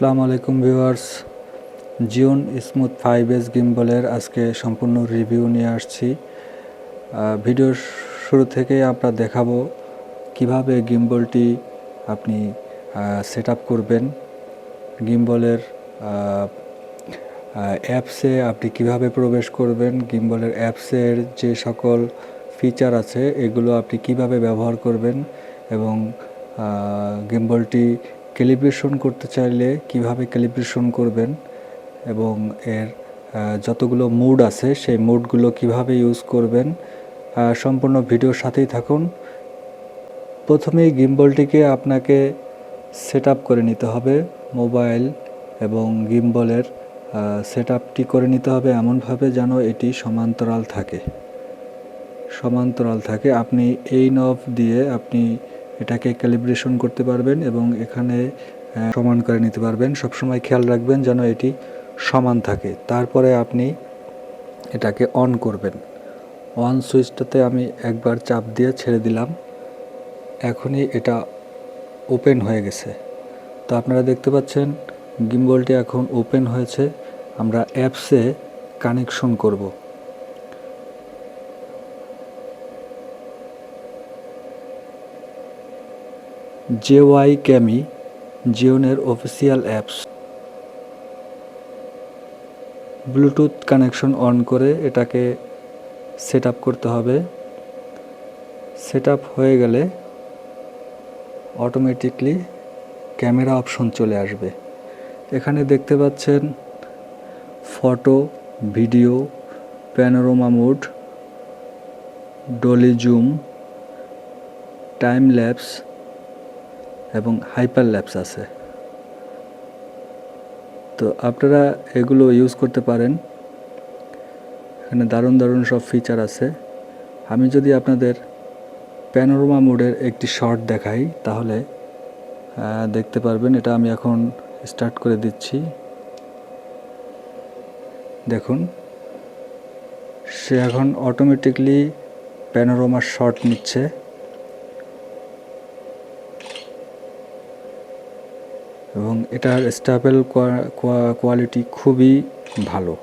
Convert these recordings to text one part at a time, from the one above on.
আসসালামু আলাইকুম viewers. Zhiyun smooth five S গিম্বলের আজকে সম্পূর্ণ রিভিউ নিয়ে আসছি। ভিডিওর শুরু থেকেই আমরা দেখাবো কীভাবে গিম্বলটি আপনি সেট করবেন। গিম্বলের অ্যাপসে আপনি কীভাবে প্রবেশ করবেন, গিম্বলের অ্যাপসের যে সকল ফিচার আছে, এগুলো আপনি কীভাবে ব্যবহার করবেন এবং গিম্বলটি ক্যালিব্রেশন করতে চাইলে কীভাবে ক্যালিব্রেশন করবেন এবং এর যতগুলো মুড আছে সেই মুডগুলো কীভাবে ইউজ করবেন সম্পূর্ণ ভিডিওর সাথেই থাকুন। প্রথমেই গিম্বলটিকে আপনাকে সেট করে নিতে হবে মোবাইল এবং গিম্বলের সেট করে নিতে হবে এমনভাবে যেন এটি সমান্তরাল থাকে। সমান্তরাল থাকে। আপনি এই নব দিয়ে আপনি এটাকে ক্যালিব্রেশন করতে পারবেন এবং এখানে সমান করে নিতে পারবেন। সবসময় খেয়াল রাখবেন যেন এটি সমান থাকে। তারপরে আপনি এটাকে অন করবেন। অন সুইচটাতে আমি একবার চাপ দিয়ে ছেড়ে দিলাম। এখনই এটা ওপেন হয়ে গেছে। তো আপনারা দেখতে পাচ্ছেন গিম্বলটি এখন ওপেন হয়েছে। আমরা অ্যাপসে কানেকশন করব। ZY Cami, জিওনের official apps. Bluetooth connection on করে এটাকে সেট করতে হবে। সেট হয়ে গেলে অটোমেটিকলি ক্যামেরা অপশন চলে আসবে। এখানে দেখতে পাচ্ছেন photo, video, panorama mode, dolly zoom, time lapse এবং হাইপার ল্যাপস আছে। তো আপনারা এগুলো ইউজ করতে পারেন। এখানে দারুণ দারুণ সব ফিচার আছে। আমি যদি আপনাদের প্যানোরামা মোডের একটি শর্ট দেখাই, তাহলে দেখতে পারবেন, এটা আমি এখন স্টার্ট করে দিচ্ছি। দেখুন, সে এখন অটোমেটিকলি প্যানোরামার শট নিচ্ছে। এবং এটার স্টাবেল কোয়ালিটি খুবই ভালো।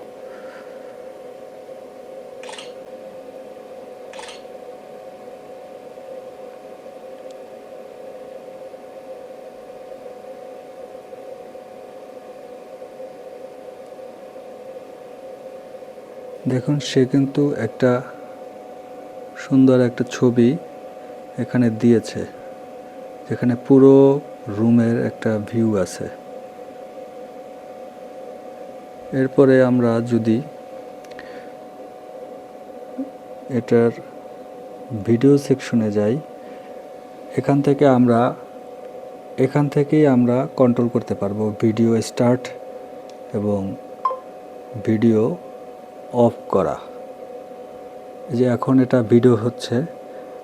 দেখুন, সে কিন্তু একটা সুন্দর একটা ছবি এখানে দিয়েছে, যেখানে পুরো রুমের একটা ভিউ আছে। এরপরে আমরা যদি এটার ভিডিও সেকশনে যাই, এখান থেকে আমরা, এখান থেকেই আমরা কন্ট্রোল করতে পারব ভিডিও স্টার্ট এবং ভিডিও অফ করা। যে এখন এটা ভিডিও হচ্ছে,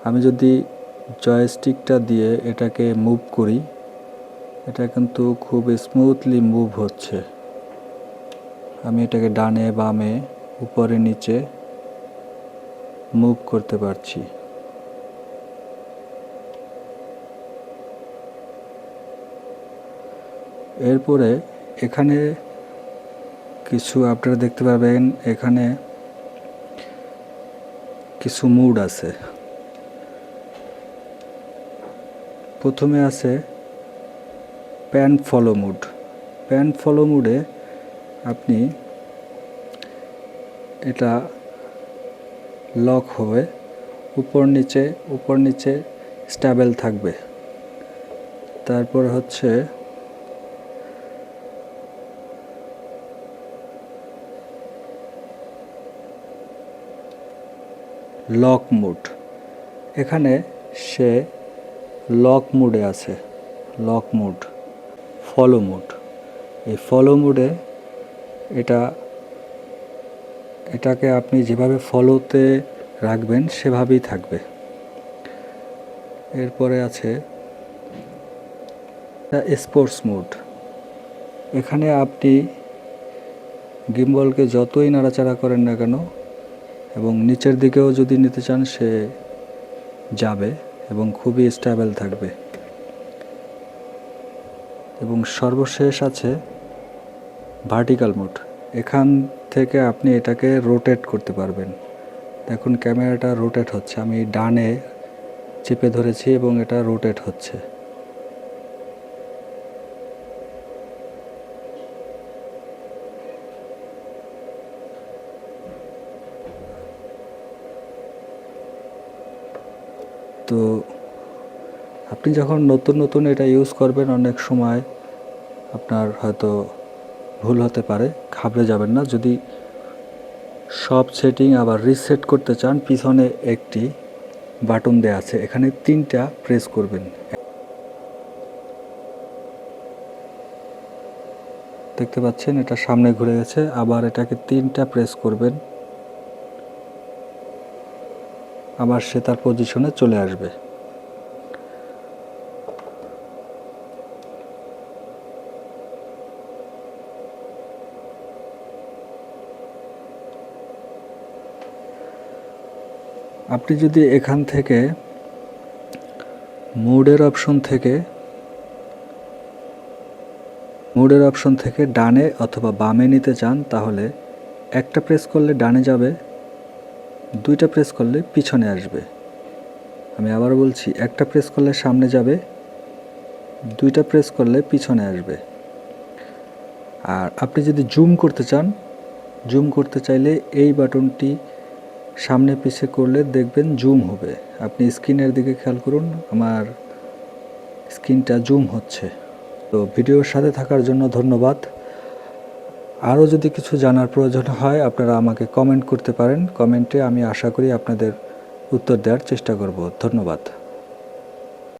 আমি যদি জয়স্টিকটা দিয়ে এটাকে মুভ করি এটা কিন্তু খুব স্মুথলি মুভ হচ্ছে। আমি এটাকে ডানে বামে উপরে নিচে মুভ করতে পারছি। এরপরে এখানে কিছু আপনারা দেখতে পাবেন, এখানে কিছু মুড আছে। প্রথমে আছে pan follow mode. Pan follow মুডে আপনি এটা লক হবে উপর নিচে উপর নিচে স্ট্যাবেল থাকবে। তারপর হচ্ছে লক মুড। এখানে সে লক মুডে আছে, লক মুড। ফলো মুড এই ফলো মুডে এটা, এটাকে আপনি যেভাবে ফলোতে রাখবেন সেভাবেই থাকবে। এরপরে আছে স্পোর্টস মুড এখানে আপনি গিম্বলকে যতই নাড়াচাড়া করেন না কেন, এবং নিচের দিকেও যদি নিতে চান সে যাবে এবং খুবই স্টেবল থাকবে। এবং সর্বশেষ আছে ভার্টিক্যাল মোড এখান থেকে আপনি এটাকে রোটেট করতে পারবেন। দেখুন ক্যামেরাটা রোটেট হচ্ছে। আমি ডানে চেপে ধরেছি এবং এটা রোটেট হচ্ছে। তো আপনি যখন নতুন নতুন এটা ইউজ করবেন অনেক সময়, আপনার হয়তো ভুল হতে পারে, ঘাবড়ে যাবেন না। যদি সব সেটিং আবার রিসেট করতে চান, পিছনে একটি বাটন দেওয়া আছে, এখানে তিনটা প্রেস করবেন। দেখতে পাচ্ছেন, এটা সামনে ঘুরে গেছে, আবার এটাকে তিনটা প্রেস করবেন। আবার সে তার পজিশনে চলে আসবে। আপনি যদি এখান থেকে মোডের অপশন থেকে, মোডের অপশন থেকে ডানে অথবা বামে নিতে চান, তাহলে একটা প্রেস করলে ডানে যাবে, দুইটা প্রেস করলে পিছনে আসবে। আমি আবার বলছি, একটা প্রেস করলে সামনে যাবে, দুইটা প্রেস করলে পিছনে আসবে। আর আপনি যদি জুম করতে চান, জুম করতে চাইলে এই বাটনটি সামনে পিছে করলে দেখবেন জুম হবে। আপনি স্ক্রিনের দিকে খেয়াল করুন, আমার স্ক্রিনটা জুম হচ্ছে। তো ভিডিওর সাথে থাকার জন্য ধন্যবাদ। আরও যদি কিছু জানার প্রয়োজন হয়, আপনারা আমাকে কমেন্ট করতে পারেন। কমেন্টে আমি আশা করি আপনাদের উত্তর দেওয়ার চেষ্টা করব। ধন্যবাদ।